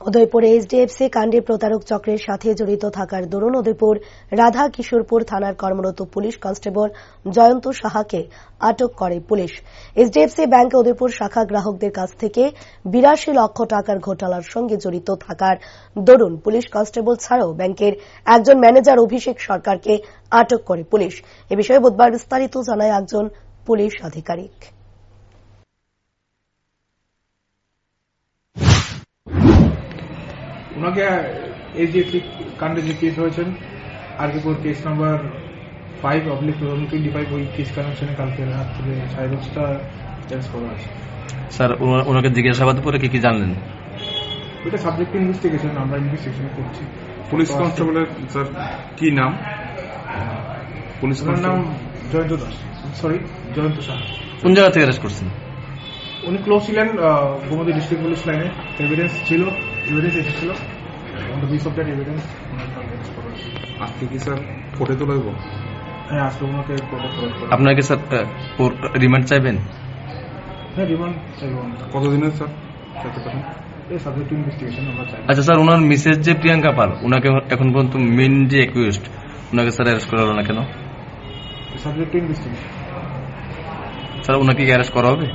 উদয়পুরে এইচডিএফসি কাণ্ডে প্রতারক চক্রের সাথে জড়িত থাকার দরুন উদয়পুর রাধা কিশোরপুর থানার কর্মরত পুলিশ কনস্টেবল জয়ন্ত সাহাকে আটক করে পুলিশ। এইচডিএফসি ব্যাংকে উদয়পুর শাখা গ্রাহকদের কাছ থেকে বিরাশি লক্ষ টাকার ঘোটালার সঙ্গে জড়িত থাকার দরুন পুলিশ কনস্টেবল ছাড়াও ব্যাংকের একজন ম্যানেজার অভিষেক সরকারকে আটক করে পুলিশ। এ বিষয়ে বুধবার বিস্তারিত জানায় একজন পুলিশ আধিকারিক। ওনাকে এইচডিএফসি কাণ্ডে যে কেস হয়েছেন Arkipur case number five oblique two twenty five ওই কেস কানেকশনে কালকে রাত থেকে সাড়ে দশটা অ্যারেস্ট করা আছে স্যার ওনাকে জিজ্ঞাসাবাদ করে কি কি জানলেন? ওইটা সাবজেক্ট ইনভেস্টিগেশন আমরা ইনভেস্টিগেশন করছি। পুলিশ কনস্টেবলের স্যার কি নাম? পুলিশ নাম জয়ন্ত দাস। সরি জয়ন্ত সাহা। কোন জায়গা থেকে অ্যারেস্ট করছেন? উনি ক্লোজ ছিলেন গোমতী ডিস্ট্রিক্ট পুলিশ লাইনে এভিডেন্স ছিল এভিডেন্স এসেছিল। On the basis of that evidence আজকে কি স্যার ফোটে তোলা দেবো? হ্যাঁ আজকে ওনাকে কোর্টে প্রয়োগ করা কি স্যার রিমান্ড চাইবেন? হ্যাঁ রিমান্ড চাইব আমরা। কতদিনের স্যার? সাথে পারেন এই সাবজেক্ট ইনভেস্টিগেশন আমরা চাই আচ্ছা স্যার ওনার মিসেস যে প্রিয়াঙ্কা পাল ওনাকে এখন পর্যন্ত মেন যে একুইস্ট ওনাকে স্যার অ্যারেস্ট করা হলো না কেন? স্যার ওনাকে কি অ্যারেস্ট করা হবে?